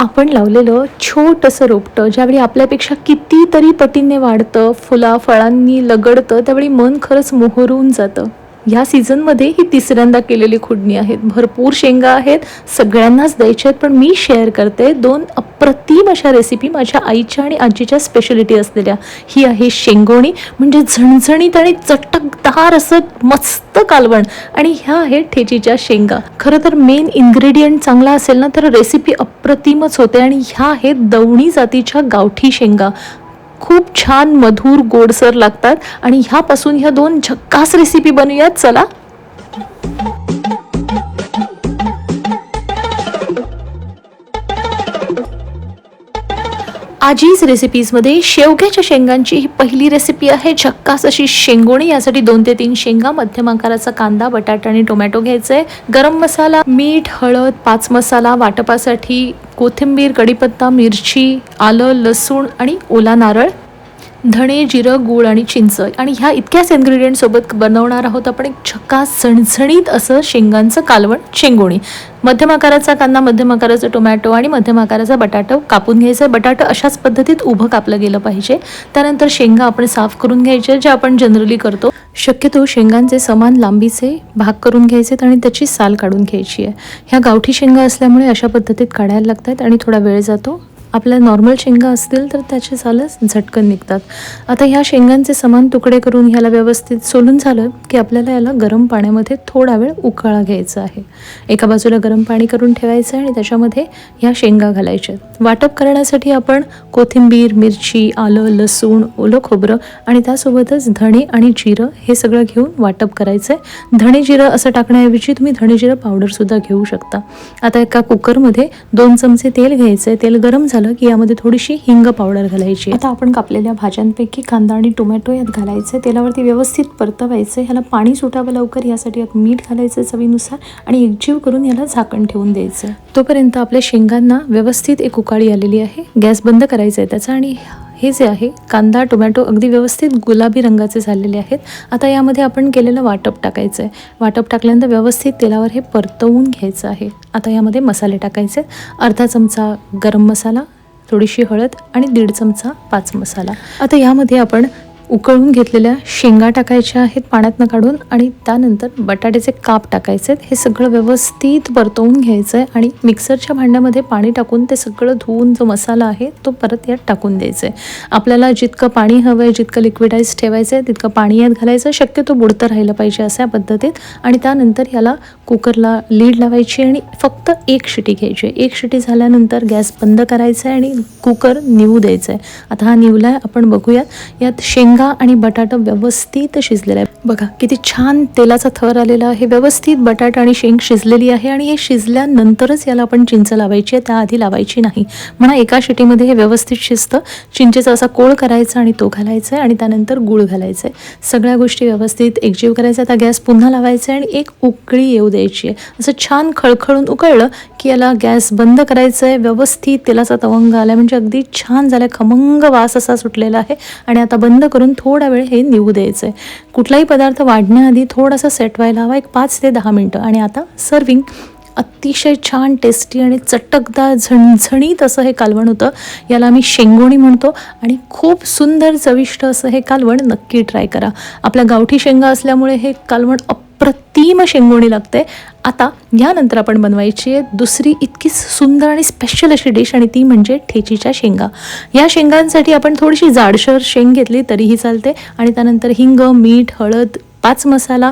आपण लावलेलं छोटंसं रोपटं ज्यावेळी आपल्यापेक्षा कितीतरी पटीने वाढतं फुला फळांनी लगडतं त्यावेळी मन खरंच मोहरून जातं. ह्या सीझनमध्ये ही तिसऱ्यांदा केलेली खुडणी आहेत. भरपूर शेंगा आहेत. सगळ्यांनाच द्यायच्या आहेत पण मी शेअर करते दोन अप्रतिम अशा रेसिपी माझ्या आईच्या आणि आजीच्या स्पेशलिटी असलेल्या. ही आहे शेंगोणी म्हणजे झणझणीत आणि चटकदार असं मस्त कालवण. आणि ह्या आहेत ठेचीच्या शेंगा. खरं तर मेन इन्ग्रेडियंट चांगला असेल ना तर रेसिपी अप्रतिमच होते. आणि ह्या आहेत दवणी जातीच्या गावठी शेंगा. खूप छान मधुर गोडसर लागतात. आणि ह्यापासून ह्या दोन झक्कास रेसिपी बनवूयात चला आजीज रेसिपीजमध्ये शेवग्याच्या शेंगांची ही पहिली रेसिपी आहे. झक्कास अशी शेंगोणी यासाठी दोन ते तीन शेंगा मध्यम आकाराचा कांदा बटाटा आणि टोमॅटो घ्यायचं. आहे गरम मसाला मीठ हळद पाच मसाला वाटपासाठी कोथिंबीर कढीपत्ता मिरची आलं लसूण आणि ओला नारळ धणे जिरं गूळ आणि चिंच. आणि ह्या इतक्याच इन्ग्रेडियंटसोबत बनवणार आहोत आपण एक छक्का सणसणीत असं शेंगांचं कालवण शेंगोणी. मध्यम आकाराचा कांदा मध्यम आकाराचा टोमॅटो आणि मध्यम आकाराचा बटाटो कापून घ्यायचं. बटाटं अशाच पद्धतीत उभं कापलं गेलं पाहिजे. त्यानंतर शेंगा आपण साफ करून घ्यायचे जे आपण जनरली करतो. शक्यतो शेंगांचे समान लांबीचे भाग करून घ्यायचे आणि त्याची साल काढून घ्यायची आहे. ह्या गावठी शेंगा असल्यामुळे अशा पद्धतीत काढायला लागतात आणि थोडा वेळ जातो. आपल्या नॉर्मल शेंगा असतील तर त्याचे सालच झटकन निघतात. आता ह्या शेंगांचे समान तुकडे करून ह्याला व्यवस्थित सोलून झालं की आपल्याला याला गरम पाण्यामध्ये थोडा वेळ उकाळा घ्यायचा आहे. एका बाजूला गरम पाणी करून ठेवायचं आणि त्याच्यामध्ये ह्या शेंगा घालायच्या. वाटप करण्यासाठी आपण कोथिंबीर मिरची आलं लसूण ओलं खोबरं आणि त्यासोबतच धणे आणि जिरं हे सगळं घेऊन वाटप करायचं आहे धणे जिरं असं टाकण्याऐवजी तुम्ही धणे जिरं पावडरसुद्धा घेऊ शकता. आता एका कुकरमध्ये दोन चमचे तेल घ्यायचं आहे तेल गरम झालं की यामध्ये थोडीशी हिंग पावडर घालायची आता आपण कापलेल्या भाज्यांपैकी कांदा आणि टोमॅटो यात घालायचे. तेलावरती व्यवस्थित परतवायचं. ह्याला पाणी सुटावं लवकर. यासाठी यात मीठ घालायचं चवीनुसार आणि एकजीव करून याला झाकण ठेवून द्यायचं. तोपर्यंत आपल्या शेंगांना व्यवस्थित एक उकाळी आलेली आहे. गॅस बंद करायचा आहे त्याचा आणि हे जे आहे. कांदा टोमॅटो अगदी व्यवस्थित गुलाबी रंगाचे झालेले आहेत. आता यामध्ये आपण केलेलं वाटप टाकायचं आहे वाटप टाकल्यानंतर व्यवस्थित तेलावर हे परतवून घ्यायचं आहे. आता यामध्ये मसाले टाकायचे. अर्धा चमचा गरम मसाला थोडीशी हळद आणि दीड चमचा पाच मसाला. आता यामध्ये आपण उकळून घेतलेल्या शेंगा टाकायच्या आहेत पाण्यातनं काढून आणि त्यानंतर बटाट्याचे काप टाकायचे आहेत. हे सगळं व्यवस्थित परतवून घ्यायचं आहे आणि मिक्सरच्या भांड्यामध्ये पाणी टाकून ते सगळं धुवून जो मसाला आहे तो परत यात टाकून द्यायचं आहे आपल्याला जितकं पाणी हवं आहे जितकं लिक्विडाईज ठेवायचं आहे तितकं पाणी यात घालायचं शक्यतो बुडतं राहिलं पाहिजे अशा पद्धतीत. आणि त्यानंतर याला कुकरला लीड लावायची आणि फक्त एक शिटी घ्यायची आहे. एक शिटी झाल्यानंतर गॅस बंद करायचा आहे आणि कुकर निवू द्यायचं आहे. आता हा निवला आहे आपण बघूयात. यात शेंगा आणि बटाटा व्यवस्थित शिजलेला आहे. बघा किती छान तेलाचा थर आलेला आहे. व्यवस्थित बटाटा आणि शेंग शिजलेली आहे आणि हे शिजल्यानंतरच याला आपण चिंच लावायची आहे. त्याआधी लावायची नाही. म्हणा एका शिटीमध्ये हे व्यवस्थित शिजतं. चिंचेचा असा कोळ करायचा आणि तो घालायचा आहे आणि त्यानंतर गूळ घालायचं आहे. सगळ्या गोष्टी व्यवस्थित एकजीव करायचा आता गॅस पुन्हा लावायचा आहे आणि एक उकळी येऊ द्यायची आहे. असं छान खळखळून उकळलं की याला गॅस बंद करायचं आहे. व्यवस्थित तेलाचा तवंग आला म्हणजे अगदी छान झाला खमंग वास असा सुटलेला आहे. आणि आता बंद करून थोडा वेळ हे निवू द्यायचं आहे कुठलाही पदार्थ वाढण्याआधी थोडासा सेट व्हायला हवा एक पाच ते दहा मिनटं. आणि आता सर्विंग अतिशय छान टेस्टी आणि चटकदार झणझणीत असं हे कालवण होतं. याला आम्ही शेंगोणी म्हणतो. आणि खूप सुंदर चविष्ट असं हे कालवण नक्की ट्राय करा. आपल्या गावठी शेंगा असल्यामुळे हे कालवण अप्रतिम शेंगोणी लागते. आता यानंतर आपण बनवायची आहे दुसरी इतकी सुंदर आणि स्पेशल अशी डिश आणि ती म्हणजे ठेचीच्या शेंगा. या शेंगांसाठी आपण थोडीशी जाडशर शेंग घेतली तरीही चालते आणि त्यानंतर हिंग मीठ हळद पाच मसाला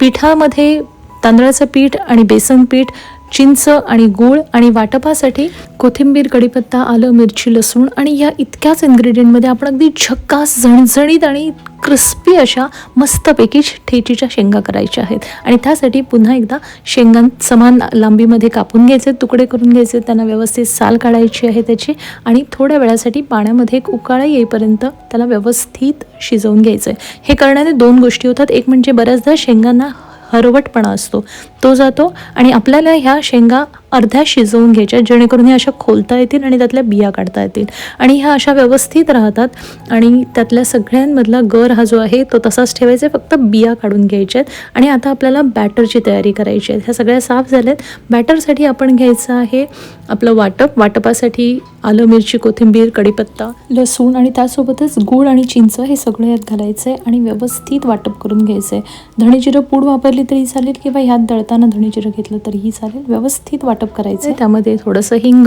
पिठामध्ये तांदळाचं पीठ आणि बेसन पीठ चिंच आणि गूळ आणि वाटपासाठी कोथिंबीर कढीपत्ता आलं मिरची लसूण आणि या इतक्याच इन्ग्रेडियंटमध्ये आपण अगदी झक्कास झणझणीत आणि क्रिस्पी अशा मस्तपैकी ठेचीच्या शेंगा करायच्या आहेत. आणि त्यासाठी पुन्हा एकदा शेंगा समान लांबीमध्ये कापून घ्यायचे तुकडे करून घ्यायचे त्यांना व्यवस्थित साल काढायची आहे त्याची आणि थोड्या वेळासाठी पाण्यामध्ये एक उकाळा येईपर्यंत त्याला व्यवस्थित शिजवून घ्यायचं आहे हे करण्याने दोन गोष्टी होतात. एक म्हणजे बऱ्याचदा शेंगांना हरवटपणा असतो. तो जातो आणि आपल्याला ह्या शेंगा अर्ध्या शिजवून घ्यायच्या जेणेकरून ह्या अशा खोलता येतील आणि त्यातल्या बिया काढता येतील. आणि ह्या अशा व्यवस्थित राहतात आणि त्यातल्या सगळ्यांमधला गर हा जो आहे तो तसाच ठेवायचा आहे फक्त बिया काढून घ्यायच्या आहेत. आणि आता आपल्याला बॅटरची तयारी करायची आहे. ह्या सगळ्या साफ झाल्या आहेत बॅटरसाठी आपण घ्यायचं आहे आपलं वाटप. वाटपासाठी आलं मिरची कोथिंबीर कढीपत्ता लसूण आणि त्यासोबतच गूळ आणि चिंच हे सगळं यात घालायचं आहे आणि व्यवस्थित वाटप करून घ्यायचं आहे धणेजिरं पूड वापरली तरी चालेल किंवा ह्यात दळताना धणेजिरं घेतलं तरीही चालेल. व्यवस्थित वाटप करायचं आहे त्यामध्ये थोडंसं हिंग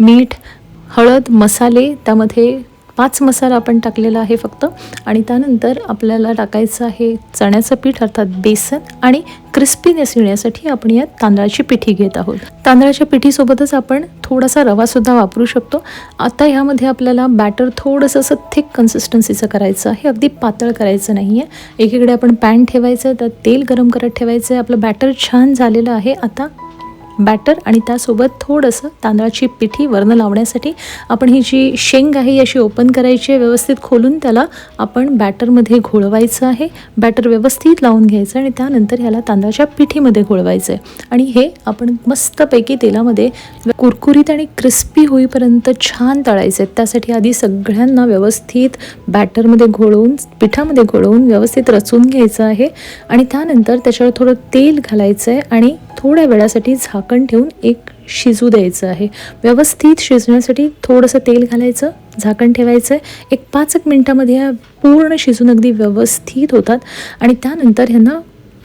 मीठ हळद मसाले त्यामध्ये पाच मसाला आपण टाकलेला आहे फक्त. आणि त्यानंतर आपल्याला टाकायचं आहे चण्याचं पीठ अर्थात बेसन आणि क्रिस्पीनेस येण्यासाठी आपण यात तांदळाची पिठी घेत आहोत. तांदळाच्या पिठीसोबतच आपण थोडासा रवासुद्धा वापरू शकतो. आता ह्यामध्ये आपल्याला बॅटर थोडंसं असं थिक कन्सिस्टन्सीचं करायचं आहे. अगदी पातळ करायचं नाही आहे एकीकडे आपण पॅन ठेवायचं आहे त्यात तेल गरम करत ठेवायचं आहे. आपलं बॅटर छान झालेलं आहे. आता बॅटर आणि त्यासोबत थोडंसं तांदळाची पिठी वर्ण लावण्यासाठी आपण ही जी शेंग आहे ही अशी ओपन करायची आहे व्यवस्थित खोलून त्याला आपण बॅटरमध्ये घोळवायचं आहे. बॅटर व्यवस्थित लावून घ्यायचं आणि त्यानंतर ह्याला तांदळाच्या पिठीमध्ये घोळवायचं आहे आणि हे आपण मस्तपैकी तेलामध्ये कुरकुरीत आणि क्रिस्पी होईपर्यंत छान तळायचं आहे त्यासाठी आधी सगळ्यांना व्यवस्थित बॅटरमध्ये घोळवून पिठामध्ये घोळवून व्यवस्थित रचून घ्यायचं आहे. आणि त्यानंतर त्याच्यावर थोडं तेल घालायचं आहे आणि थोड्या वेळासाठी झाक झाकण ठेवून एक शिजू द्यायचं आहे. व्यवस्थित शिजण्यासाठी थोडंसं तेल घालायचं झाकण ठेवायचं आहे एक पाच एक मिनटामध्ये ह्या पूर्ण शिजून अगदी व्यवस्थित होतात. आणि त्यानंतर ह्यांना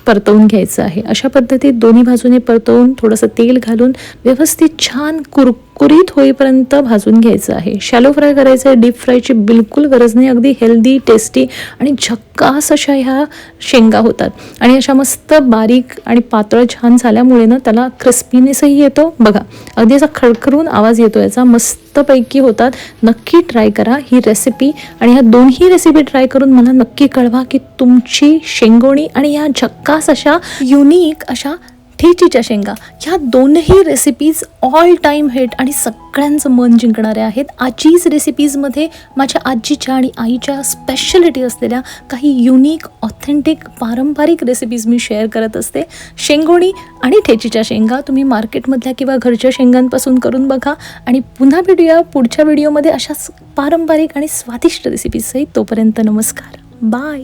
परतवून घ्यायचं आहे. अशा पद्धतीत दोन्ही बाजूने परतवून थोडंसं तेल घालून व्यवस्थित छान कुरकुरीत होईपर्यंत भाजून घ्यायचं आहे. शॅलो फ्राय करायचं आहे डीप फ्रायची बिलकुल गरज नाही. अगदी हेल्दी टेस्टी आणि झक्कास अशा ह्या शेंगा होतात. आणि अशा मस्त बारीक आणि पातळ छान झाल्यामुळे ना त्याला क्रिस्पीनेसही येतो. बघा अगदी असा खडखरून आवाज येतो याचा. मस्त मस्तपैकी होतात. नक्की ट्राय करा ही रेसिपी आणि ह्या दोन्ही रेसिपी ट्राय करून मला नक्की कळवा की तुमची शेंगोणी आणि ह्या झक्कास अशा युनिक अशा ठेचीच्या शेंगा. ह्या दोनही रेसिपीज ऑल टाईम हिट आणि सगळ्यांचं मन जिंकणाऱ्या आहेत. आजीच रेसिपीजमध्ये माझ्या आजीच्या आणि आईच्या स्पेशलिटी असलेल्या काही युनिक ऑथेंटिक पारंपरिक रेसिपीज मी शेअर करत असते. शेंगोणी आणि ठेचीच्या शेंगा तुम्ही मार्केटमधल्या किंवा घरच्या शेंगांपासून करून बघा. आणि पुन्हा भेटूया पुढच्या व्हिडिओमध्ये अशाच पारंपरिक आणि स्वादिष्ट रेसिपीजसहित तोपर्यंत नमस्कार. बाय